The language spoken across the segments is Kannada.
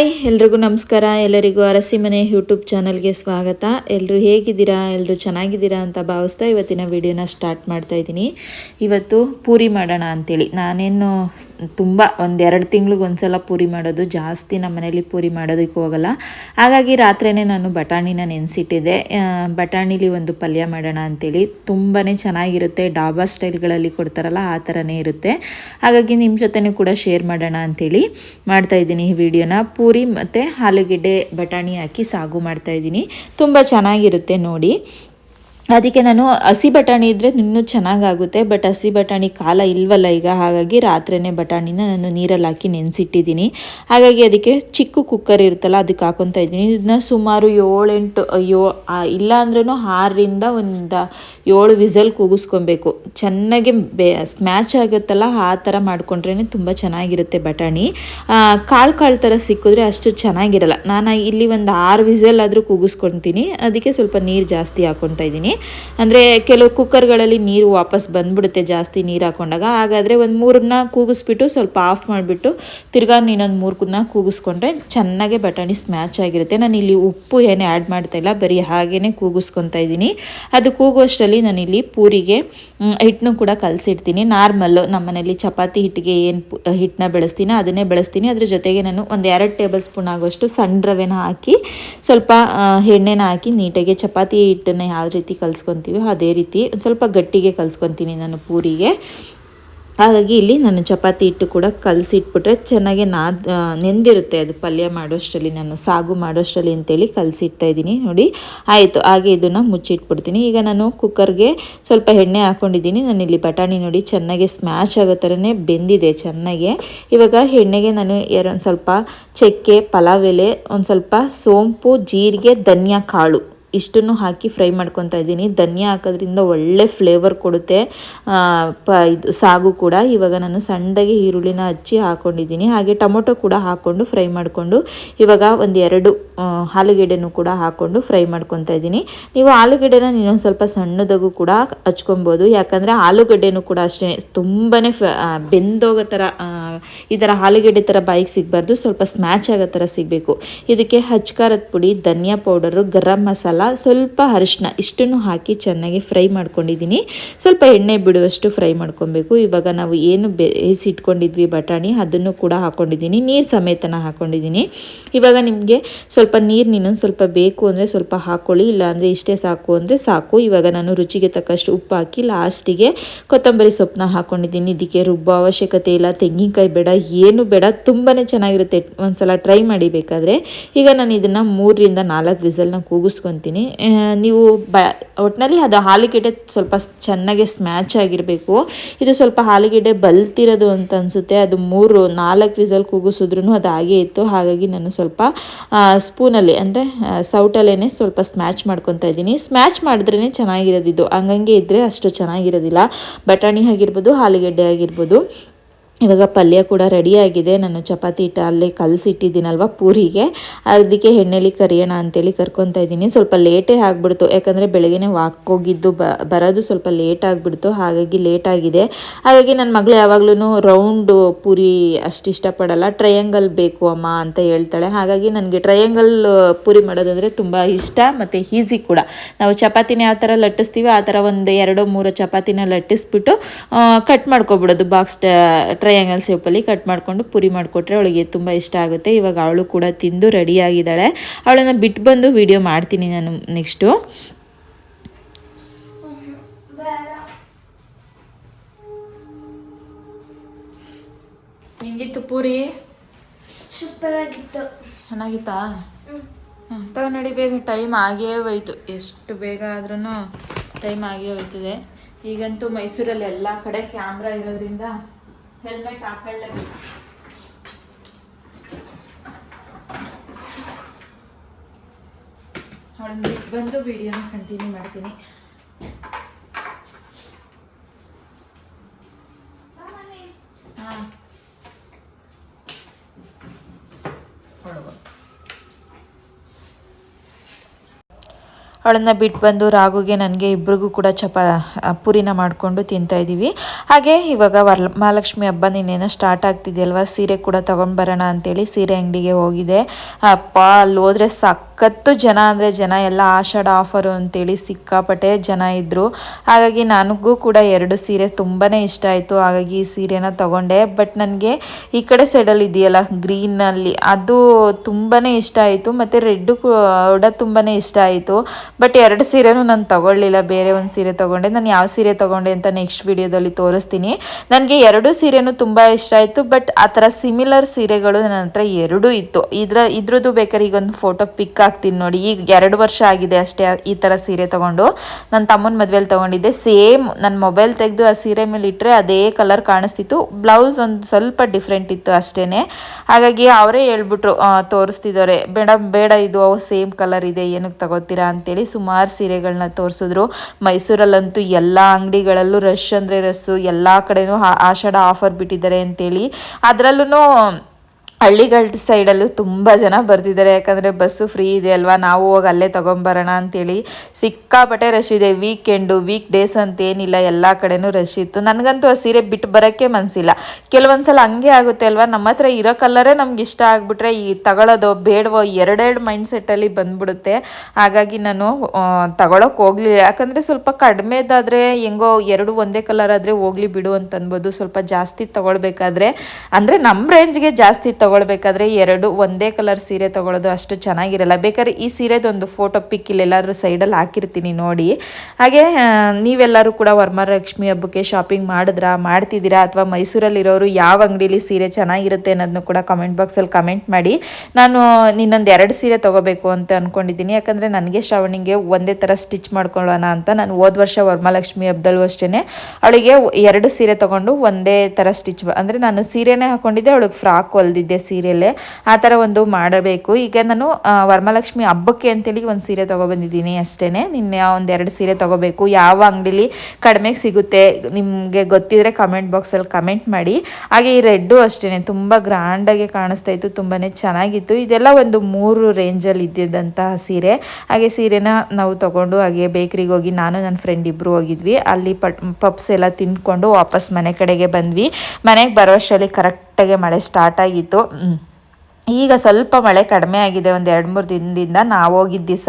ಹಾಯ್, ಎಲ್ರಿಗೂ ನಮಸ್ಕಾರ. ಎಲ್ಲರಿಗೂ ಅರಸಿ ಮನೆ ಯೂಟ್ಯೂಬ್ ಚಾನಲ್ಗೆ ಸ್ವಾಗತ. ಎಲ್ಲರೂ ಹೇಗಿದ್ದೀರಾ? ಎಲ್ಲರೂ ಚೆನ್ನಾಗಿದ್ದೀರಾ ಅಂತ ಭಾವಿಸ್ತಾ ಇವತ್ತಿನ ವಿಡಿಯೋನ ಸ್ಟಾರ್ಟ್ ಮಾಡ್ತಾ ಇದ್ದೀನಿ. ಇವತ್ತು ಪೂರಿ ಮಾಡೋಣ ಅಂತೇಳಿ. ನಾನೇನು ತುಂಬ ಒಂದೆರಡು ತಿಂಗ್ಳಿಗೆ ಒಂದ್ಸಲ ಪೂರಿ ಮಾಡೋದು. ಜಾಸ್ತಿ ನಮ್ಮ ಮನೇಲಿ ಪೂರಿ ಮಾಡೋದಕ್ಕೆ ಹೋಗಲ್ಲ. ಹಾಗಾಗಿ ರಾತ್ರಿನೇ ನಾನು ಬಟಾಣಿನ ನೆನೆಸಿಟ್ಟಿದ್ದೆ. ಬಟಾಣಿಲಿ ಒಂದು ಪಲ್ಯ ಮಾಡೋಣ ಅಂತೇಳಿ. ತುಂಬಾ ಚೆನ್ನಾಗಿರುತ್ತೆ. ಡಾಬಾ ಸ್ಟೈಲ್ಗಳಲ್ಲಿ ಕೊಡ್ತಾರಲ್ಲ, ಆ ಥರನೇ ಇರುತ್ತೆ. ಹಾಗಾಗಿ ನಿಮ್ಮ ಜೊತೆನೂ ಕೂಡ ಶೇರ್ ಮಾಡೋಣ ಅಂತೇಳಿ ಮಾಡ್ತಾ ಇದ್ದೀನಿ ಈ ವಿಡಿಯೋನ. ಪೂರಿ ಮತ್ತು ಆಲೂಗೆಡ್ಡೆ ಬಟಾಣಿ ಹಾಕಿ ಸಾಗು ಮಾಡ್ತಾಯಿದ್ದೀನಿ ತುಂಬ ಚೆನ್ನಾಗಿರುತ್ತೆ ನೋಡಿ. ಅದಕ್ಕೆ ನಾನು ಹಸಿ ಬಟಾಣಿ ಇದ್ದರೆ ಇನ್ನೂ ಚೆನ್ನಾಗಾಗುತ್ತೆ ಬಟ್ ಹಸಿ ಬಟಾಣಿ ಕಾಲ ಇಲ್ವಲ್ಲ ಈಗ, ಹಾಗಾಗಿ ರಾತ್ರಿನೇ ಬಟಾಣಿನ ನಾನು ನೀರಲ್ಲಿ ಹಾಕಿ ನೆನೆಸಿಟ್ಟಿದ್ದೀನಿ. ಹಾಗಾಗಿ ಅದಕ್ಕೆ ಚಿಕ್ಕ ಕುಕ್ಕರ್ ಇರುತ್ತಲ್ಲ, ಅದಕ್ಕೆ ಹಾಕೊತಾ ಇದ್ದೀನಿ. ಇದನ್ನ ಸುಮಾರು ಏಳೆಂಟು ಯೋ ಇಲ್ಲ ಅಂದ್ರೂ ಆರರಿಂದ ಒಂದು ಏಳು ವಿಸಲ್ ಕೂಗಿಸ್ಕೊಬೇಕು. ಚೆನ್ನಾಗಿ ಬೇ ಸ್ಮ್ಯಾಚ್ ಆಗುತ್ತಲ್ಲ, ಆ ಥರ ಮಾಡಿಕೊಂಡ್ರೇ ತುಂಬ ಚೆನ್ನಾಗಿರುತ್ತೆ ಬಟಾಣಿ. ಕಾಳು ಕಾಳು ಥರ ಸಿಕ್ಕಿದ್ರೆ ಅಷ್ಟು ಚೆನ್ನಾಗಿರಲ್ಲ. ನಾನು ಇಲ್ಲಿ ಒಂದು ಆರು ವಿಸಲ್ ಆದರೂ ಕೂಗಿಸ್ಕೊತೀನಿ. ಅದಕ್ಕೆ ಸ್ವಲ್ಪ ನೀರು ಜಾಸ್ತಿ ಹಾಕ್ಕೊತಾ ಇದ್ದೀನಿ. ಅಂದರೆ ಕೆಲವು ಕುಕ್ಕರ್ಗಳಲ್ಲಿ ನೀರು ವಾಪಸ್ ಬಂದ್ಬಿಡುತ್ತೆ, ಜಾಸ್ತಿ ನೀರು ಹಾಕೊಂಡಾಗ. ಹಾಗಾದರೆ ಒಂದು ಮೂರನ್ನ ಕೂಗಿಸ್ಬಿಟ್ಟು ಸ್ವಲ್ಪ ಆಫ್ ಮಾಡಿಬಿಟ್ಟು ತಿರ್ಗಾ ಇನ್ನೊಂದು ಮೂರನ್ನ ಕೂಗಿಸ್ಕೊಂಡ್ರೆ ಚೆನ್ನಾಗೆ ಬಟಾಣಿ ಸ್ಮ್ಯಾಚ್ ಆಗಿರುತ್ತೆ. ನಾನು ಇಲ್ಲಿ ಉಪ್ಪು ಏನೇ ಆ್ಯಡ್ ಮಾಡ್ತಾ ಇಲ್ಲ, ಬರೀ ಹಾಗೇ ಕೂಗಿಸ್ಕೊತಾ ಇದ್ದೀನಿ. ಅದು ಕೂಗುವಷ್ಟರಲ್ಲಿ ನಾನಿಲ್ಲಿ ಪೂರಿಗೆ ಹಿಟ್ಟನ್ನು ಕೂಡ ಕಲಸಿಡ್ತೀನಿ. ನಾರ್ಮಲ್ಲು ನಮ್ಮ ಮನೇಲಿ ಚಪಾತಿ ಹಿಟ್ಟಿಗೆ ಏನು ಹಿಟ್ಟನ್ನ ಬೆಳೆಸ್ತೀನಿ ಅದನ್ನೇ ಬೆಳೆಸ್ತೀನಿ. ಅದ್ರ ಜೊತೆಗೆ ನಾನು ಒಂದು ಎರಡು ಟೇಬಲ್ ಸ್ಪೂನ್ ಆಗೋಷ್ಟು ಸಣ್ಣ ರವೆನ ಹಾಕಿ ಸ್ವಲ್ಪ ಎಣ್ಣೆನ ಹಾಕಿ ನೀಟಾಗಿ ಚಪಾತಿ ಹಿಟ್ಟನ್ನು ಯಾವ ರೀತಿ ಕಲಿಸ್ಕೊತೀವಿ, ಅದೇ ರೀತಿ ಒಂದು ಸ್ವಲ್ಪ ಗಟ್ಟಿಗೆ ಕಲ್ಸ್ಕೊತೀನಿ ನಾನು ಪೂರಿಗೆ. ಹಾಗಾಗಿ ಇಲ್ಲಿ ನಾನು ಚಪಾತಿ ಹಿಟ್ಟು ಕೂಡ ಕಲಸಿಟ್ಬಿಟ್ರೆ ಚೆನ್ನಾಗಿ ನಾದ್ ನೆಂದಿರುತ್ತೆ ಅದು ಪಲ್ಯ ಮಾಡೋಷ್ಟರಲ್ಲಿ, ನಾನು ಸಾಗು ಮಾಡೋಷ್ಟರಲ್ಲಿ ಅಂತೇಳಿ ಕಲಸಿಡ್ತಾ ಇದ್ದೀನಿ, ನೋಡಿ. ಆಯಿತು, ಹಾಗೆ ಇದನ್ನು ಮುಚ್ಚಿಟ್ಬಿಡ್ತೀನಿ. ಈಗ ನಾನು ಕುಕ್ಕರ್ಗೆ ಸ್ವಲ್ಪ ಎಣ್ಣೆ ಹಾಕ್ಕೊಂಡಿದ್ದೀನಿ ನಾನು ಇಲ್ಲಿ ಬಟಾಣಿ ನೋಡಿ ಚೆನ್ನಾಗಿ ಸ್ಮ್ಯಾಶ್ ಆಗೋ ಥರನೇ ಬೆಂದಿದೆ ಚೆನ್ನಾಗಿ. ಇವಾಗ ಎಣ್ಣೆಗೆ ನಾನು ಎರಡು ಸ್ವಲ್ಪ ಚಕ್ಕೆ, ಪಲಾವ್ ಎಲೆ, ಒಂದು ಸ್ವಲ್ಪ ಸೋಂಪು, ಜೀರಿಗೆ ಧನಿಯಾ ಕಾಳು ಇಷ್ಟನ್ನು ಹಾಕಿ ಫ್ರೈ ಮಾಡ್ಕೊತಾ ಇದ್ದೀನಿ. ಧನಿಯಾ ಹಾಕೋದ್ರಿಂದ ಒಳ್ಳೆ ಫ್ಲೇವರ್ ಕೊಡುತ್ತೆ. ಪ, ಇದು ಸಾಗು ಕೂಡ. ಇವಾಗ ನಾನು ಸಣ್ಣದಾಗಿ ಈರುಳ್ಳಿನ ಹಚ್ಚಿ ಹಾಕ್ಕೊಂಡಿದ್ದೀನಿ ಹಾಗೆ ಟೊಮೊಟೊ ಕೂಡ ಹಾಕ್ಕೊಂಡು ಫ್ರೈ ಮಾಡಿಕೊಂಡು ಇವಾಗ ಒಂದು ಎರಡು ಆಲೂಗೆಡ್ಡೆನೂ ಕೂಡ ಹಾಕ್ಕೊಂಡು ಫ್ರೈ ಮಾಡ್ಕೊತಾ ಇದ್ದೀನಿ. ನೀವು ಆಲೂಗೆಡ್ಡೆನ ಇನ್ನೊಂದು ಸ್ವಲ್ಪ ಸಣ್ಣದಾಗೂ ಕೂಡ ಹಚ್ಕೊಬೋದು. ಯಾಕಂದರೆ ಆಲೂಗಡ್ಡೆನೂ ಕೂಡ ಅಷ್ಟೇ ತುಂಬಾ ಬೆಂದೋಗೋ ಥರ ಈ ಥರ ಆಲೂಗೆಡ್ಡೆ ಥರ ಬಾಯಿಗೆ ಸಿಗಬಾರ್ದು. ಸ್ವಲ್ಪ ಸ್ಮ್ಯಾಚ್ ಆಗೋ ಥರ ಸಿಗಬೇಕು. ಇದಕ್ಕೆ ಹಚ್ಕಾರದ ಪುಡಿ, ಧನಿಯಾ ಪೌಡರು, ಗರಂ ಮಸಾಲ, ಸ್ವಲ್ಪ ಅರಿಶಿನ ಇಷ್ಟನ್ನು ಹಾಕಿ ಚೆನ್ನಾಗಿ ಫ್ರೈ ಮಾಡ್ಕೊಂಡಿದ್ದೀನಿ. ಸ್ವಲ್ಪ ಎಣ್ಣೆ ಬಿಡುವಷ್ಟು ಫ್ರೈ ಮಾಡ್ಕೊಬೇಕು. ಇವಾಗ ನಾವು ಏನು ಬೇಯಿಸಿಟ್ಕೊಂಡಿದ್ವಿ ಬಟಾಣಿ, ಅದನ್ನು ಕೂಡ ಹಾಕ್ಕೊಂಡಿದ್ದೀನಿ ನೀರು ಸಮೇತನ ಹಾಕ್ಕೊಂಡಿದ್ದೀನಿ ಇವಾಗ ನಿಮಗೆ ಸ್ವಲ್ಪ ನೀರು ಇನ್ನೊಂದು ಸ್ವಲ್ಪ ಬೇಕು ಅಂದರೆ ಸ್ವಲ್ಪ ಹಾಕ್ಕೊಳ್ಳಿ ಇಲ್ಲಾಂದರೆ ಇಷ್ಟೇ ಸಾಕು ಅಂದರೆ ಸಾಕು. ಇವಾಗ ನಾನು ರುಚಿಗೆ ತಕ್ಕಷ್ಟು ಉಪ್ಪು ಹಾಕಿ ಲಾಸ್ಟಿಗೆ ಕೊತ್ತಂಬರಿ ಸೊಪ್ಪನ್ನ ಹಾಕ್ಕೊಂಡಿದ್ದೀನಿ ಇದಕ್ಕೆ ರುಬ್ಬೋ ಅವಶ್ಯಕತೆ ಇಲ್ಲ. ತೆಂಗಿನಕಾಯಿ ಬೇಡ, ಏನು ಬೇಡ ತುಂಬಾ ಚೆನ್ನಾಗಿರುತ್ತೆ. ಒಂದ್ಸಲ ಟ್ರೈ ಮಾಡಿ ಬೇಕಾದರೆ. ಈಗ ನಾನು ಇದನ್ನು ಮೂರರಿಂದ ನಾಲ್ಕು ವಿಸಲ್ನ ಕೂಗಿಸ್ಕೊತೀನಿ. ನೀವು ಬ ಒಟ್ಟಿನಲ್ಲಿ ಅದು ಆಲೂಗೆಡ್ಡೆ ಸ್ವಲ್ಪ ಚೆನ್ನಾಗಿ ಸ್ಮ್ಯಾಚ್ ಆಗಿರಬೇಕು. ಇದು ಸ್ವಲ್ಪ ಆಲೂಗೆಡ್ಡೆ ಬಲ್ತಿರೋದು ಅಂತ ಅನಿಸುತ್ತೆ. ಅದು ಮೂರು ನಾಲ್ಕು ವಿಸಲ್ ಕೂಗಿಸಿದ್ರು ಅದು ಹಾಗೆ ಇತ್ತು. ಹಾಗಾಗಿ ನಾನು ಸ್ವಲ್ಪ ಸ್ಪೂನಲ್ಲಿ ಅಂದರೆ ಸೌಟಲ್ಲೇ ಸ್ವಲ್ಪ ಸ್ಮ್ಯಾಚ್ ಮಾಡ್ಕೊತಾ ಇದ್ದೀನಿ. ಸ್ಮ್ಯಾಚ್ ಮಾಡಿದ್ರೇ ಚೆನ್ನಾಗಿರೋದಿದ್ದು ಹಂಗಂಗೆ ಇದ್ದರೆ ಅಷ್ಟು ಚೆನ್ನಾಗಿರೋದಿಲ್ಲ. ಬಟಾಣಿ ಆಗಿರ್ಬೋದು, ಆಲೂಗಡ್ಡೆ ಆಗಿರ್ಬೋದು. ಇವಾಗ ಪಲ್ಯ ಕೂಡ ರೆಡಿಯಾಗಿದೆ ನಾನು ಚಪಾತಿ ಹಿಟ್ಟು ಅಲ್ಲೇ ಕಲಸಿಟ್ಟಿದ್ದೀನಲ್ವ ಪೂರಿಗೆ. ಅದಕ್ಕೆ ಎಣ್ಣೆಲಿ ಕರಿಯೋಣ ಅಂತೇಳಿ ಕರ್ಕೊತಾ ಇದ್ದೀನಿ. ಸ್ವಲ್ಪ ಲೇಟೇ ಆಗಿಬಿಡ್ತು. ಯಾಕಂದರೆ ಬೆಳಗ್ಗೆ ವಾಕ್ ಹೋಗಿದ್ದು ಬರೋದು ಸ್ವಲ್ಪ ಲೇಟ್ ಆಗಿಬಿಡ್ತು. ಹಾಗಾಗಿ ಲೇಟ್ ಆಗಿದೆ. ಹಾಗಾಗಿ ನನ್ನ ಮಗಳು ಯಾವಾಗಲೂ ರೌಂಡು ಪೂರಿ ಅಷ್ಟು ಇಷ್ಟಪಡಲ್ಲ. ಟ್ರಯಾಂಗಲ್ ಬೇಕು ಅಮ್ಮ ಅಂತ ಹೇಳ್ತಾಳೆ. ಹಾಗಾಗಿ ನನಗೆ ಟ್ರಯಾಂಗಲ್ ಪೂರಿ ಮಾಡೋದಂದರೆ ತುಂಬ ಇಷ್ಟ ಮತ್ತು ಈಸಿ ಕೂಡ. ನಾವು ಚಪಾತಿನ ಯಾವ ಥರ ಲಟ್ಟಿಸ್ತೀವಿ ಆ ಥರ ಒಂದು ಎರಡು ಮೂರು ಚಪಾತಿನ ಲಟ್ಟಿಸ್ಬಿಟ್ಟು ಕಟ್ ಮಾಡ್ಕೊಬಿಡೋದು ಬಾಕ್ಸ್ ಟ್ರಯಾಂಗಲ್ ಶೇಪಲ್ಲಿ ಕಟ್ ಮಾಡಿಕೊಂಡು ಪುರಿ ಮಾಡಿಕೊಟ್ರೆ ಅವಳಿಗೆ ತುಂಬ ಇಷ್ಟ ಆಗುತ್ತೆ. ಇವಾಗ ಅವಳು ಕೂಡ ತಿಂದು ರೆಡಿಯಾಗಿದ್ದಾಳೆ. ಅವಳನ್ನು ಬಿಟ್ಟು ಬಂದು ವಿಡಿಯೋ ಮಾಡ್ತೀನಿ ನಾನು ನೆಕ್ಸ್ಟು ಹೆಂಗಿತ್ತು ಪೂರಿ? ಸೂಪರ್ ಆಗಿತ್ತು ಚೆನ್ನಾಗಿತ್ತಾ ಹ್ಞೂ ತಗೊಂಡು ಬೇಗ ಟೈಮ್ ಆಗೇ ಹೋಯ್ತು. ಎಷ್ಟು ಬೇಗ ಆದ್ರೂ ಟೈಮ್ ಆಗೇ ಹೋಯ್ತದೆ. ಈಗಂತೂ ಮೈಸೂರಲ್ಲಿ ಎಲ್ಲ ಕಡೆ ಕ್ಯಾಮ್ರಾ ಇರೋದ್ರಿಂದ ಹೆಲ್ಮೆಟ್ ಹಾಕೊಳ್ಳೇಬೇಕು ಅವಳನ್ನ ಬಂದು ವಿಡಿಯೋನ ಕಂಟಿನ್ಯೂ ಮಾಡ್ತೀನಿ. ಅವಳನ್ನ ಬಿಟ್ಟು ಬಂದು ರಾಗುಗೆ, ನನಗೆ ಇಬ್ರಿಗೂ ಕೂಡ ಚಪ, ಪುರಿನ ಮಾಡಿಕೊಂಡು ತಿಂತಾ ಇದ್ದೀವಿ ಹಾಗೆ ಇವಾಗ ವರ ಮಹಾಲಕ್ಷ್ಮಿ ಹಬ್ಬ ನಿನ್ನೇನೋ ಸ್ಟಾರ್ಟ್ ಆಗ್ತಿದೆಯಲ್ವ ಸೀರೆ ಕೂಡ ತೊಗೊಂಡು ಬರೋಣ ಅಂತೇಳಿ ಸೀರೆ ಅಂಗಡಿಗೆ ಹೋಗಿದೆ. ಅಪ್ಪ, ಅಲ್ಲಿ ಹೋದ್ರೆ ಸಖತ್ತು ಜನ ಅಂದರೆ ಜನ ಎಲ್ಲ ಆಷಾಢ ಆಫರು ಅಂತೇಳಿ ಸಿಕ್ಕಾಪಟ್ಟೆ ಜನ ಇದ್ದರು ಹಾಗಾಗಿ ನನಗೂ ಕೂಡ ಎರಡು ಸೀರೆ ತುಂಬಾ ಇಷ್ಟ ಆಯಿತು. ಹಾಗಾಗಿ ಈ ಸೀರೆನ ತಗೊಂಡೆ. ಬಟ್ ನನಗೆ ಈ ಕಡೆ ಸೈಡಲ್ಲಿ ಇದೆಯಲ್ಲ ಗ್ರೀನಲ್ಲಿ ಅದು ತುಂಬಾ ಇಷ್ಟ ಆಯಿತು. ಮತ್ತು ರೆಡ್ಡು ಕೂಡ ತುಂಬಾ ಇಷ್ಟ ಆಯಿತು. ಬಟ್ ಎರಡು ಸೀರೆನೂ ನಾನು ತಗೊಳ್ಳಿಲ್ಲ. ಬೇರೆ ಒಂದು ಸೀರೆ ತೊಗೊಂಡೆ. ನಾನು ಯಾವ ಸೀರೆ ತೊಗೊಂಡೆ ಅಂತ ನೆಕ್ಸ್ಟ್ ವಿಡಿಯೋದಲ್ಲಿ ತೋರಿಸ್ತೀನಿ. ನನಗೆ ಎರಡು ಸೀರೆನೂ ತುಂಬ ಇಷ್ಟ ಆಯಿತು. ಬಟ್ ಆ ಥರ ಸಿಮಿಲರ್ ಸೀರೆಗಳು ನನ್ನ ಹತ್ರ ಎರಡೂ ಇತ್ತು. ಇದರ, ಇದ್ರದ್ದು ಬೇಕಾದ್ರೆ ಈಗ ಒಂದು ಫೋಟೋ ಪಿಕ್ ಹಾಕ್ತೀನಿ ನೋಡಿ. ಈಗ ಎರಡು ವರ್ಷ ಆಗಿದೆ ಅಷ್ಟೇ ಈ ಥರ ಸೀರೆ ತಗೊಂಡು. ನನ್ನ ತಮ್ಮನ ಮದುವೆಲಿ ತಗೊಂಡಿದ್ದೆ. ಸೇಮ್ ನನ್ನ ಮೊಬೈಲ್ ತೆಗೆದು ಆ ಸೀರೆ ಮೇಲೆ ಇಟ್ಟರೆ ಅದೇ ಕಲರ್ ಕಾಣಿಸ್ತಿತ್ತು. ಬ್ಲೌಸ್ ಒಂದು ಸ್ವಲ್ಪ ಡಿಫ್ರೆಂಟ್ ಇತ್ತು ಅಷ್ಟೇ ಹಾಗಾಗಿ ಅವರೇ ಹೇಳ್ಬಿಟ್ರು ತೋರಿಸ್ತಿದ್ದಾರೆ. ಬೇಡ ಬೇಡ ಇದು ಸೇಮ್ ಕಲರ್ ಇದೆ ಏನಕ್ಕೆ ತಗೋತೀರಾ? ಅಂತೇಳಿ ಸುಮಾರು ಸೀರೆಗಳನ್ನ ತೋರಿಸಿದ್ರು. ಮೈಸೂರಲ್ಲಂತೂ ಎಲ್ಲ ಅಂಗಡಿಗಳಲ್ಲೂ ರಶ್ ಅಂದರೆ ರಸ್ಸು. ಎಲ್ಲ ಕಡೆನೂ ಆಷಾಢ ಆಫರ್ ಬಿಟ್ಟಿದ್ದಾರೆ ಅಂತೇಳಿ. ಅದರಲ್ಲೂ ಹಳ್ಳಿಗಳ ಸೈಡಲ್ಲೂ ತುಂಬ ಜನ ಬರ್ತಿದ್ದಾರೆ. ಯಾಕಂದರೆ ಬಸ್ಸು ಫ್ರೀ ಇದೆ ಅಲ್ವಾ? ನಾವು ಹೋಗಿ ಅಲ್ಲೇ ತೊಗೊಂಬರೋಣ ಅಂತೇಳಿ ಸಿಕ್ಕಾಪಟ್ಟೆ ರಶ್ ಇದೆ. ವೀಕೆಂಡು ವೀಕ್ ಡೇಸ್ ಅಂತ ಏನಿಲ್ಲ ಎಲ್ಲ ಕಡೆನೂ ರಶ್ ಇತ್ತು. ನನಗಂತೂ ಆ ಸೀರೆ ಬಿಟ್ಟು ಬರೋಕ್ಕೆ ಮನಸ್ಸಿಲ್ಲ ಕೆಲವೊಂದು ಸಲ ಹಂಗೆ ಆಗುತ್ತೆ ಅಲ್ವಾ? ನಮ್ಮ ಹತ್ರ ಇರೋ ಕಲ್ಲರೇ ನಮ್ಗೆ ಇಷ್ಟ ಆಗಿಬಿಟ್ರೆ ಈ ತಗೊಳ್ಳೋದು, ಬೇಡವೋ ಎರಡೆರಡು ಮೈಂಡ್ ಸೆಟ್ಟಲ್ಲಿ ಬಂದ್ಬಿಡುತ್ತೆ. ಹಾಗಾಗಿ ನಾನು ತಗೊಳಕ್ಕೆ ಹೋಗಲಿಲ್ಲ. ಯಾಕಂದರೆ ಸ್ವಲ್ಪ ಕಡಿಮೆದಾದರೆ ಹೆಂಗೋ ಎರಡು ಒಂದೇ ಕಲರ್ ಆದರೆ ಹೋಗ್ಲಿ ಬಿಡು ಅಂತ ಅನ್ಬೋದು ಸ್ವಲ್ಪ ಜಾಸ್ತಿ ತಗೊಳ್ಬೇಕಾದ್ರೆ. ಅಂದರೆ ನಮ್ಮ ರೇಂಜ್ಗೆ ಜಾಸ್ತಿ ತಗೊಳ್ಬೇಕಾದ್ರೆ ಎರಡು ಒಂದೇ ಕಲರ್ ಸೀರೆ ತಗೊಳ್ಳೋದು ಅಷ್ಟು ಚೆನ್ನಾಗಿರಲ್ಲ. ಬೇಕಾದ್ರೆ ಈ ಸೀರೆದೊಂದು ಫೋಟೋ ಪಿಕ್ ಇಲ್ಲೆಲ್ಲರೂ ಸೈಡಲ್ಲಿ ಹಾಕಿರ್ತೀನಿ ನೋಡಿ. ಹಾಗೆ ನೀವೆಲ್ಲರೂ ಕೂಡ ವರಮಹಾಲಕ್ಷ್ಮಿ ಹಬ್ಬಕ್ಕೆ ಶಾಪಿಂಗ್ ಮಾಡಿದ್ರಾ, ಮಾಡ್ತಿದ್ದೀರಾ, ಅಥವಾ ಮೈಸೂರಲ್ಲಿರೋರು ಯಾವ ಅಂಗಡೀಲಿ ಸೀರೆ ಚೆನ್ನಾಗಿರುತ್ತೆ ಅನ್ನೋದನ್ನು ಕೂಡ ಕಮೆಂಟ್ ಬಾಕ್ಸಲ್ಲಿ ಕಮೆಂಟ್ ಮಾಡಿ. ನಾನು ನಿನ್ನೊಂದು ಎರಡು ಸೀರೆ ತೊಗೋಬೇಕು ಅಂತ ಅಂದ್ಕೊಂಡಿದ್ದೀನಿ ಯಾಕಂದರೆ ನನಗೆ ಶ್ರಾವಣಿಗೆ ಒಂದೇ ಥರ ಸ್ಟಿಚ್ ಮಾಡ್ಕೊಳ್ಳೋಣ ಅಂತ ನಾನು ಹೋದ ವರ್ಷ ವರಮಹಾಲಕ್ಷ್ಮಿ ಹಬ್ಬದಲ್ಲೂ ಅಷ್ಟೇ ಅವಳಿಗೆ ಎರಡು ಸೀರೆ ತೊಗೊಂಡು ಒಂದೇ ಥರ ಸ್ಟಿಚ್ ಅಂದರೆ ನಾನು ಸೀರೆನೇ ಹಾಕೊಂಡಿದ್ದೆ, ಅವಳಿಗೆ ಫ್ರಾಕ್ ಹೊಲ್ದಿದ್ದೆ ಸೀರೆಯಲ್ಲೇ ಆ ಥರ ಒಂದು ಮಾಡಬೇಕು. ಈಗ ನಾನು ವರಮಾಲಕ್ಷ್ಮಿ ವರಮಹಾಲಕ್ಷ್ಮಿ ಹಬ್ಬಕ್ಕೆ ಅಂತೇಳಿ ಒಂದು ಸೀರೆ ತೊಗೊಬಂದಿದ್ದೀನಿ ಅಷ್ಟೇ ನಿನ್ನೆ ಒಂದು ಎರಡು ಸೀರೆ ತೊಗೋಬೇಕು. ಯಾವ ಅಂಗಡಿಲಿ ಕಡಿಮೆಗೆ ಸಿಗುತ್ತೆ ನಿಮಗೆ ಗೊತ್ತಿದ್ರೆ ಕಮೆಂಟ್ ಬಾಕ್ಸಲ್ಲಿ ಕಮೆಂಟ್ ಮಾಡಿ. ಹಾಗೆ ಈ ರೆಡ್ಡು ಅಷ್ಟೇ ತುಂಬ ಗ್ರ್ಯಾಂಡಾಗಿ ಕಾಣಿಸ್ತಾ ಇತ್ತು ತುಂಬಾ ಚೆನ್ನಾಗಿತ್ತು. ಇದೆಲ್ಲ ಒಂದು ಮೂರು ರೇಂಜಲ್ಲಿ ಇದ್ದಿದ್ದಂತಹ ಸೀರೆ. ಹಾಗೆ ಸೀರೆನ ನಾವು ತೊಗೊಂಡು ಹಾಗೆ ಬೇಕ್ರಿಗೆ ಹೋಗಿ ನಾನು ನನ್ನ ಫ್ರೆಂಡ್ ಇಬ್ಬರು ಹೋಗಿದ್ವಿ. ಅಲ್ಲಿ ಪಟ್ ಪಪ್ಸ್ ಎಲ್ಲ ತಿಂದ್ಕೊಂಡು ವಾಪಸ್ ಮನೆ ಕಡೆಗೆ ಬಂದ್ವಿ. ಮನೆಗೆ ಬರೋ ಅಷ್ಟರಲ್ಲಿ ಮಳೆ ಸ್ಟಾರ್ಟ್ ಆಗಿತ್ತು. ಈಗ ಸ್ವಲ್ಪ ಮಳೆ ಕಡಿಮೆ ಆಗಿದೆ, ಒಂದು ಎರಡು ಮೂರು ದಿನದಿಂದ ನಾವು ಹೋಗಿದ್ದ ದಿವಸ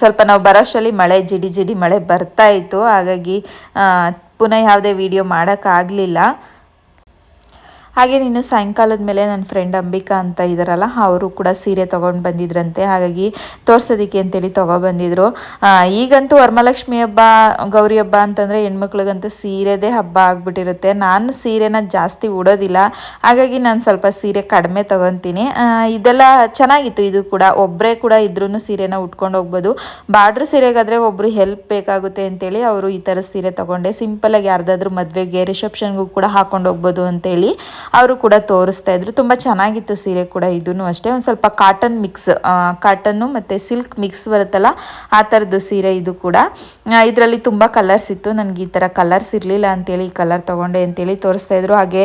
ಸ್ವಲ್ಪ ನಾವು ಬರೋಷ್ಟರಲ್ಲಿ ಮಳೆ ಜಿಡಿ ಜಿಡಿ ಮಳೆ ಬರ್ತಾ ಇತ್ತು ಹಾಗಾಗಿ ಪುನಃ ಯಾವುದೇ ವಿಡಿಯೋ ಮಾಡೋಕ್ಕಾಗಲಿಲ್ಲ ಹಾಗೆ ನೀನು ಸಾಯಂಕಾಲದ ಮೇಲೆ ನನ್ನ ಫ್ರೆಂಡ್ ಅಂಬಿಕಾ ಅಂತ ಇದ್ದಾರಲ್ಲ ಅವರು ಕೂಡ ಸೀರೆ ತೊಗೊಂಡು ಬಂದಿದ್ರಂತೆ. ಹಾಗಾಗಿ ತೋರ್ಸೋದಕ್ಕೆ ಅಂತೇಳಿ ತೊಗೊಬಂದಿದ್ರು ಈಗಂತೂ ವರಮಹಾಲಕ್ಷ್ಮಿ ಹಬ್ಬ, ಗೌರಿ ಹಬ್ಬ ಅಂತಂದರೆ ಹೆಣ್ಮಕ್ಳಿಗಂತೂ ಸೀರೆದೇ ಹಬ್ಬ ಆಗಿಬಿಟ್ಟಿರುತ್ತೆ. ನಾನು ಸೀರೆನ ಜಾಸ್ತಿ ಉಡೋದಿಲ್ಲ. ಹಾಗಾಗಿ ನಾನು ಸ್ವಲ್ಪ ಸೀರೆ ಕಡಿಮೆ ತೊಗೊತೀನಿ. ಇದೆಲ್ಲ ಚೆನ್ನಾಗಿತ್ತು. ಇದು ಕೂಡ ಒಬ್ಬರೇ ಕೂಡ ಇದ್ರೂ ಸೀರೆನ ಉಟ್ಕೊಂಡು ಹೋಗ್ಬೋದು. ಬಾರ್ಡ್ರ್ ಸೀರೆಗಾದರೆ ಒಬ್ಬರು ಹೆಲ್ಪ್ ಬೇಕಾಗುತ್ತೆ ಅಂತೇಳಿ ಅವರು ಈ ಥರ ಸೀರೆ ತೊಗೊಂಡೆ. ಸಿಂಪಲಾಗಿ ಯಾರ್ದಾದ್ರೂ ಮದುವೆಗೆ ರಿಸೆಪ್ಷನ್ಗೂ ಕೂಡ ಹಾಕೊಂಡು ಹೋಗ್ಬೋದು ಅಂತೇಳಿ. ಅವರು ಕೂಡ ತೋರಿಸ್ತಾ ಇದ್ರು. ತುಂಬ ಚೆನ್ನಾಗಿತ್ತು ಸೀರೆ ಕೂಡ ಇದೂ ಅಷ್ಟೇ. ಒಂದು ಸ್ವಲ್ಪ ಕಾಟನ್ ಮಿಕ್ಸ್ ಕಾಟನ್ನು ಮತ್ತು ಸಿಲ್ಕ್ ಮಿಕ್ಸ್ ಬರುತ್ತಲ್ಲ, ಆ ಥರದ್ದು ಸೀರೆ ಇದು ಕೂಡ. ಇದರಲ್ಲಿ ತುಂಬ ಕಲರ್ಸ್ ಇತ್ತು. ನನಗೆ ಈ ಥರ ಕಲರ್ಸ್ ಇರಲಿಲ್ಲ ಅಂತೇಳಿ ಈ ಕಲರ್ ತೊಗೊಂಡೆ ಅಂತೇಳಿ ತೋರಿಸ್ತಾ ಇದ್ರು. ಹಾಗೆ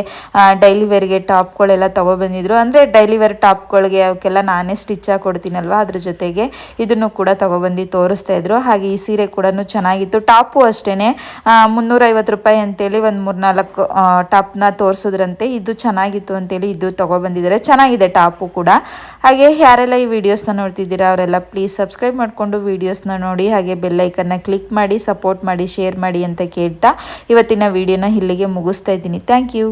ಡೈಲಿ ವೇರ್ಗೆ ಟಾಪ್ಗಳೆಲ್ಲ ತೊಗೊಬಂದಿದ್ರು ಅಂದರೆ ಡೈಲಿ ವೇರ್ ಟಾಪ್ಗಳಿಗೆ ಅವಕ್ಕೆಲ್ಲ ನಾನೇ ಸ್ಟಿಚ್ ಹಾಕಿ ಕೊಡ್ತೀನಲ್ವ ಅದ್ರ ಜೊತೆಗೆ ಇದನ್ನು ಕೂಡ ತೊಗೊಬಂದು ತೋರಿಸ್ತಾ ಇದ್ರು. ಹಾಗೆ ಈ ಸೀರೆ ಕೂಡ ಚೆನ್ನಾಗಿತ್ತು. ಟಾಪು ಅಷ್ಟೇ ಮುನ್ನೂರೈವತ್ತು ರೂಪಾಯಿ ಅಂತೇಳಿ ಒಂದು ಮೂರ್ನಾಲ್ಕು ಟಾಪ್ನ ತೋರಿಸಿದ್ರಂತೆ. ಇದು ಚೆನ್ನಾಗಿತ್ತು ಅಂತೇಳಿ ಇದು ತೊಗೊಬಂದಿದ್ದಾರೆ ಚೆನ್ನಾಗಿದೆ ಟಾಪು ಕೂಡ. ಹಾಗೆ ಯಾರೆಲ್ಲ ಈ ವಿಡಿಯೋಸ್ನ ನೋಡ್ತಿದ್ದೀರಾ ಅವರೆಲ್ಲ ಪ್ಲೀಸ್ ಸಬ್ಸ್ಕ್ರೈಬ್ ಮಾಡಿಕೊಂಡು ವೀಡಿಯೋಸ್ನ ನೋಡಿ, ಹಾಗೆ ಬೆಲ್ಲೈಕನ್ನ ಕ್ಲಿಕ್ ಮಾಡಿ, ಸಪೋರ್ಟ್ ಮಾಡಿ, ಶೇರ್ ಮಾಡಿ ಅಂತ ಕೇಳ್ತಾ ಇವತ್ತಿನ ವಿಡಿಯೋನ ಇಲ್ಲಿಗೆ ಮುಗಿಸ್ತಾ ಇದ್ದೀನಿ. Thank you.